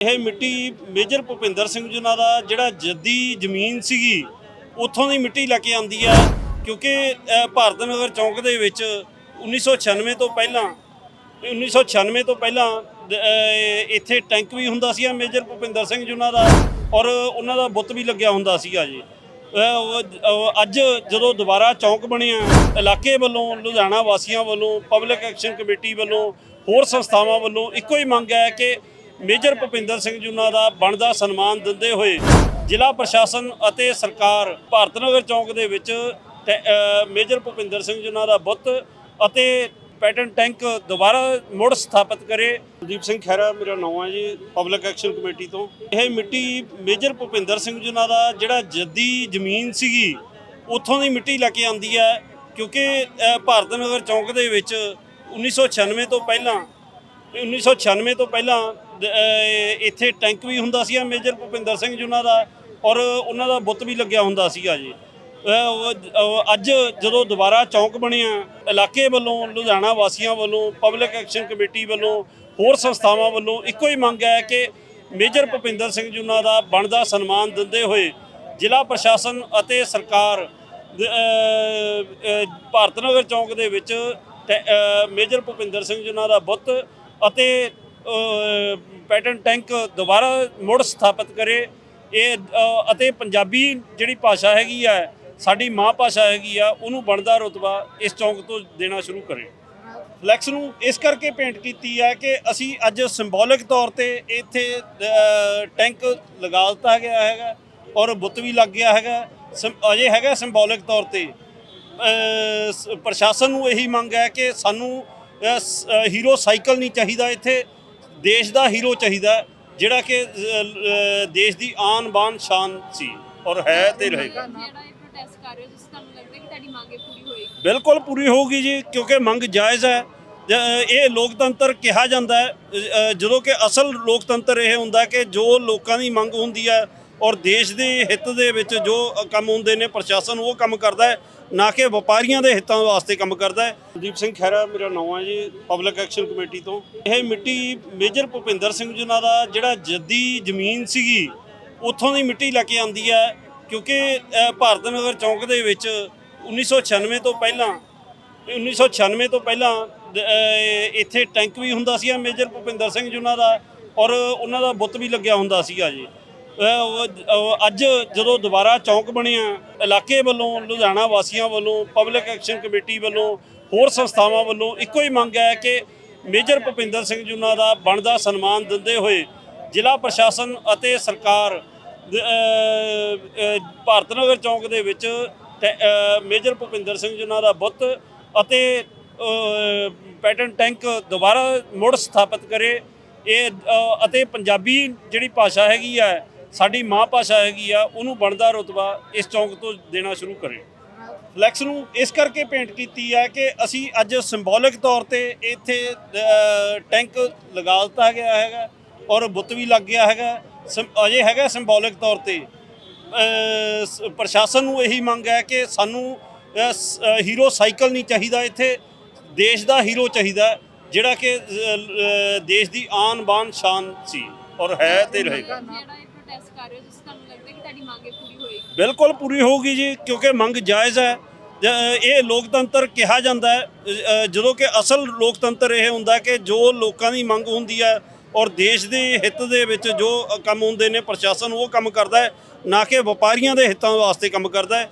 ਇਹ ਮਿੱਟੀ ਮੇਜਰ ਭੁਪਿੰਦਰ ਸਿੰਘ ਜੀ ਦਾ, ਜਿਹੜਾ ਜੱਦੀ ਜ਼ਮੀਨ ਸੀਗੀ, ਉੱਥੋਂ ਦੀ ਮਿੱਟੀ ਲੈ ਕੇ ਆਂਦੀ ਆ, ਕਿਉਂਕਿ ਭਾਰਤ ਨਗਰ ਚੌਂਕ ਦੇ ਵਿੱਚ 1996 ਤੋਂ ਪਹਿਲਾਂ 1996 ਤੋਂ ਪਹਿਲਾਂ ਇੱਥੇ ਟੈਂਕ ਵੀ ਹੁੰਦਾ ਸੀ ਮੇਜਰ ਭੁਪਿੰਦਰ ਸਿੰਘ ਜੀ ਦਾ, ਔਰ ਉਹਨਾਂ ਦਾ ਬੁੱਤ ਵੀ ਲੱਗਿਆ ਹੁੰਦਾ ਸੀਗਾ ਜੀ। ਅੱਜ ਜਦੋਂ ਦੁਬਾਰਾ ਚੌਂਕ ਬਣਿਆ, ਇਲਾਕੇ ਵੱਲੋਂ, ਲੁਧਿਆਣਾ ਵਾਸੀਆਂ ਵੱਲੋਂ ਪਬਲਿਕ ਐਕਸ਼ਨ ਕਮੇਟੀ ਵੱਲੋਂ, ਹੋਰ ਸੰਸਥਾਵਾਂ ਵੱਲੋਂ, ਇੱਕੋ ਹੀ ਮੰਗ ਹੈ ਕਿ ਮੇਜਰ ਭੁਪਿੰਦਰ ਸਿੰਘ ਜੀ ਦਾ ਬਣਦਾ ਸਨਮਾਨ ਦਿੰਦੇ ਹੋਏ ਜ਼ਿਲ੍ਹਾ ਪ੍ਰਸ਼ਾਸਨ ਅਤੇ ਸਰਕਾਰ ਭਾਰਤ ਨਗਰ ਚੌਂਕ ਦੇ ਵਿੱਚ ਟੈ- ਮੇਜਰ ਭੁਪਿੰਦਰ ਸਿੰਘ ਜੀ ਦਾ ਬੁੱਤ ਅਤੇ ਪੈਟਰਨ ਟੈਂਕ ਦੁਬਾਰਾ ਮੁੜ ਸਥਾਪਿਤ ਕਰੇ। ਕੁਲਦੀਪ ਸਿੰਘ ਖਹਿਰਾ ਮੇਰਾ ਨਾਮ ਹੈ ਜੀ ਪਬਲਿਕ ਐਕਸ਼ਨ ਕਮੇਟੀ ਤੋਂ। ਇਹ ਮਿੱਟੀ ਮੇਜਰ ਭੁਪਿੰਦਰ ਸਿੰਘ ਜੀ ਦਾ ਜਿਹੜਾ ਜੱਦੀ ਜ਼ਮੀਨ ਸੀਗੀ, ਉੱਥੋਂ ਦੀ ਮਿੱਟੀ ਲੈ ਕੇ ਆਂਦੀ ਹੈ ਕਿਉਂਕਿ ਭਾਰਤ ਨਗਰ ਚੌਂਕ ਦੇ ਵਿੱਚ 1996 ਤੋਂ ਪਹਿਲਾਂ 1996 ਤੋਂ ਪਹਿਲਾਂ ਇੱਥੇ ਟੈਂਕ ਵੀ ਹੁੰਦਾ ਸੀ ਮੇਜਰ ਭੁਪਿੰਦਰ ਸਿੰਘ ਜੀ ਉਹਨਾਂ ਦਾ ਔਰ ਉਹਨਾਂ ਦਾ ਬੁੱਤ ਵੀ ਲੱਗਿਆ ਹੁੰਦਾ ਸੀਗਾ ਜੀ। ਅੱਜ ਜਦੋਂ ਦੁਬਾਰਾ ਚੌਂਕ ਬਣਿਆ, ਇਲਾਕੇ ਵੱਲੋਂ, ਲੁਧਿਆਣਾ ਵਾਸੀਆਂ ਵੱਲੋਂ, ਪਬਲਿਕ ਐਕਸ਼ਨ ਕਮੇਟੀ ਵੱਲੋਂ, ਹੋਰ ਸੰਸਥਾਵਾਂ ਵੱਲੋਂ ਇੱਕੋ ਹੀ ਮੰਗ ਹੈ ਕਿ ਮੇਜਰ ਭੁਪਿੰਦਰ ਸਿੰਘ ਜੀ ਦਾ ਬਣਦਾ ਸਨਮਾਨ ਦਿੰਦੇ ਹੋਏ ਜ਼ਿਲ੍ਹਾ ਪ੍ਰਸ਼ਾਸਨ ਅਤੇ ਸਰਕਾਰ ਭਾਰਤ ਨਗਰ ਚੌਂਕ ਦੇ ਵਿੱਚ ਟੈ- ਮੇਜਰ ਭੁਪਿੰਦਰ ਸਿੰਘ ਜੀ ਦਾ ਬੁੱਤ ਅਤੇ ਪੈਟਰਨ ਟੈਂਕ ਦੁਬਾਰਾ ਮੁੜ ਸਥਾਪਿਤ ਕਰੇ, ਇਹ ਅਤੇ ਪੰਜਾਬੀ ਜਿਹੜੀ ਭਾਸ਼ਾ ਹੈਗੀ ਆ, ਸਾਡੀ ਮਾਂ ਭਾਸ਼ਾ ਹੈਗੀ ਆ, ਉਹਨੂੰ ਬਣਦਾ ਰੁਤਬਾ ਇਸ ਚੌਂਕ ਤੋਂ ਦੇਣਾ ਸ਼ੁਰੂ ਕਰੇ। ਫਲੈਕਸ ਨੂੰ ਇਸ ਕਰਕੇ ਪੇਂਟ ਕੀਤੀ ਹੈ ਕਿ ਅਸੀਂ ਅੱਜ ਸਿੰਬੋਲਿਕ ਤੌਰ ਤੇ ਇੱਥੇ ਟੈਂਕ ਲਗਾ ਦਿੱਤਾ ਗਿਆ ਹੈਗਾ ਔਰ ਬੁੱਤ ਵੀ ਲੱਗ ਗਿਆ ਹੈਗਾ। ਸਿੰ- ਅਜੇ ਹੈਗਾ ਸਿੰਬੋਲਿਕ ਤੌਰ ਤੇ। ਸ- ਪ੍ਰਸ਼ਾਸਨ ਨੂੰ ਇਹੀ ਮੰਗ ਹੈ ਕਿ ਸਾਨੂੰ ਹੀਰੋ ਸਾਈਕਲ ਨਹੀਂ ਚਾਹੀਦਾ ਇੱਥੇ। ਦੇਸ਼ ਦਾ ਹੀਰੋ ਚਾਹੀਦਾ ਜਿਹੜਾ ਕਿ ਦੇਸ਼ ਦੀ ਆਨ ਬਾਨ ਸ਼ਾਨ ਸੀ ਔਰ ਹੈ ਤੇ ਰਹੇਗਾ। ਬਿਲਕੁਲ ਪੂਰੀ ਹੋਊਗੀ ਜੀ ਕਿਉਂਕਿ ਮੰਗ ਜਾਇਜ਼ ਹੈ। ਇਹ ਲੋਕਤੰਤਰ ਕਿਹਾ ਜਾਂਦਾ ਹੈ ਜਦੋਂ ਕਿ ਅਸਲ ਲੋਕਤੰਤਰ ਇਹ ਹੁੰਦਾ ਕਿ ਜੋ ਲੋਕਾਂ ਦੀ ਮੰਗ ਹੁੰਦੀ ਹੈ ਔਰ ਦੇਸ਼ ਦੇ ਹਿੱਤ ਦੇ ਵਿੱਚ ਜੋ ਕੰਮ ਹੁੰਦੇ ਨੇ ਪ੍ਰਸ਼ਾਸਨ ਉਹ ਕੰਮ ਕਰਦਾ ਹੈ, ਨਾ ਕਿ ਵਪਾਰੀਆਂ ਦੇ ਹਿੱਤਾਂ ਵਾਸਤੇ ਕੰਮ ਕਰਦਾ ਹੈ। ਕੁਲਦੀਪ ਸਿੰਘ ਖਹਿਰਾ ਮੇਰਾ ਨਾਮ ਹੈ ਜੀ ਪਬਲਿਕ ਐਕਸ਼ਨ ਕਮੇਟੀ ਤੋਂ। ਇਹ ਮਿੱਟੀ ਮੇਜਰ ਭੁਪਿੰਦਰ ਸਿੰਘ ਜੀ ਦਾ ਜਿਹੜਾ ਜੱਦੀ ਜ਼ਮੀਨ ਸੀਗੀ, ਉੱਥੋਂ ਦੀ ਮਿੱਟੀ ਲੈ ਕੇ ਆਂਦੀ ਹੈ, ਕਿਉਂਕਿ ਭਾਰਤ ਨਗਰ ਚੌਂਕ ਦੇ ਵਿੱਚ 1996 ਤੋਂ ਪਹਿਲਾਂ 1996 ਤੋਂ ਪਹਿਲਾਂ ਇੱਥੇ ਟੈਂਕ ਵੀ ਹੁੰਦਾ ਸੀ ਮੇਜਰ ਭੁਪਿੰਦਰ ਸਿੰਘ ਜੀ ਦਾ, ਔਰ ਉਹਨਾਂ ਦਾ ਬੁੱਤ ਵੀ ਲੱਗਿਆ ਹੁੰਦਾ ਸੀਗਾ ਜੀ। ਅੱਜ ਜਦੋਂ ਦੁਬਾਰਾ ਚੌਂਕ ਬਣਿਆ ਇਲਾਕੇ ਵੱਲੋਂ, ਲੁਧਿਆਣਾ ਵਾਸੀਆਂ ਵੱਲੋਂ ਪਬਲਿਕ ਐਕਸ਼ਨ ਕਮੇਟੀ ਵੱਲੋਂ, ਹੋਰ ਸੰਸਥਾਵਾਂ ਵੱਲੋਂ ਇੱਕੋ ਹੀ ਮੰਗ ਹੈ ਕਿ ਮੇਜਰ ਭੁਪਿੰਦਰ ਸਿੰਘ ਜੀ ਦਾ ਬਣਦਾ ਸਨਮਾਨ ਦਿੰਦੇ ਹੋਏ ਜ਼ਿਲ੍ਹਾ ਪ੍ਰਸ਼ਾਸਨ ਅਤੇ ਸਰਕਾਰ ਭਾਰਤ ਨਗਰ ਚੌਂਕ ਦੇ ਵਿੱਚ ਟੈ- ਮੇਜਰ ਭੁਪਿੰਦਰ ਸਿੰਘ ਜੀ ਦਾ ਬੁੱਤ ਅਤੇ ਪੈਟਰਨ ਟੈਂਕ ਦੁਬਾਰਾ ਮੁੜ ਸਥਾਪਿਤ ਕਰੇ। ਇਹ ਅਤੇ ਪੰਜਾਬੀ ਜਿਹੜੀ ਭਾਸ਼ਾ ਹੈਗੀ ਆ ਸਾਡੀ ਮਾਂ ਭਾਸ਼ਾ ਹੈਗੀ ਆ, ਉਹਨੂੰ ਬਣਦਾ ਰੁਤਬਾ ਇਸ ਚੌਂਕ ਤੋਂ ਦੇਣਾ ਸ਼ੁਰੂ ਕਰੇ। ਫਲੈਕਸ ਨੂੰ ਇਸ ਕਰਕੇ ਪੇਂਟ ਕੀਤੀ ਹੈ ਕਿ ਅਸੀਂ ਅੱਜ ਸਿੰਬੋਲਿਕ ਤੌਰ ਤੇ ਇੱਥੇ ਟੈਂਕ ਲਗਾ ਦਿੱਤਾ ਗਿਆ ਹੈਗਾ ਔਰ ਬੁੱਤ ਵੀ ਲੱਗ ਗਿਆ ਹੈਗਾ। ਸਿੰ- ਅਜੇ ਹੈਗਾ ਸਿੰਬੋਲਿਕ ਤੌਰ ਤੇ। ਸ- ਪ੍ਰਸ਼ਾਸਨ ਨੂੰ ਇਹੀ ਮੰਗ ਹੈ ਕਿ ਸਾਨੂੰ ਹੀਰੋ ਸਾਈਕਲ ਨਹੀਂ ਚਾਹੀਦਾ ਇੱਥੇ। ਦੇਸ਼ ਦਾ ਹੀਰੋ ਚਾਹੀਦਾ, ਜਿਹੜਾ ਕਿ ਦੇਸ਼ ਦੀ ਆਨ ਬਾਨ ਸ਼ਾਨ ਸੀ ਔਰ ਹੈ ਤੇ ਰਹੇਗਾ। ਪ੍ਰੋਟੈਸਟ ਕਰ ਰਹੇ ਹੋ? ਤੁਸੀਂ ਤੁਹਾਨੂੰ ਲੱਗਦਾ ਕਿ ਤੁਹਾਡੀ ਮੰਗ ਇਹ ਪੂਰੀ ਹੋਏਗੀ? ਬਿਲਕੁਲ ਪੂਰੀ ਹੋਊਗੀ ਜੀ, ਕਿਉਂਕਿ ਮੰਗ ਜਾਇਜ਼ ਹੈ। ਇਹ ਲੋਕਤੰਤਰ ਕਿਹਾ ਜਾਂਦਾ ਹੈ ਜਦੋਂ ਕਿ ਅਸਲ ਲੋਕਤੰਤਰ ਇਹ ਹੁੰਦਾ ਕਿ ਜੋ ਲੋਕਾਂ ਦੀ ਮੰਗ ਹੁੰਦੀ ਹੈ ਔਰ ਦੇਸ਼ ਦੇ ਹਿੱਤ ਦੇ ਵਿੱਚ ਜੋ ਕੰਮ ਹੁੰਦੇ ਨੇ, ਪ੍ਰਸ਼ਾਸਨ ਉਹ ਕੰਮ ਕਰਦਾ ਹੈ, ਨਾ ਕਿ ਵਪਾਰੀਆਂ ਦੇ ਹਿੱਤਾਂ ਵਾਸਤੇ ਕੰਮ ਕਰਦਾ ਹੈ।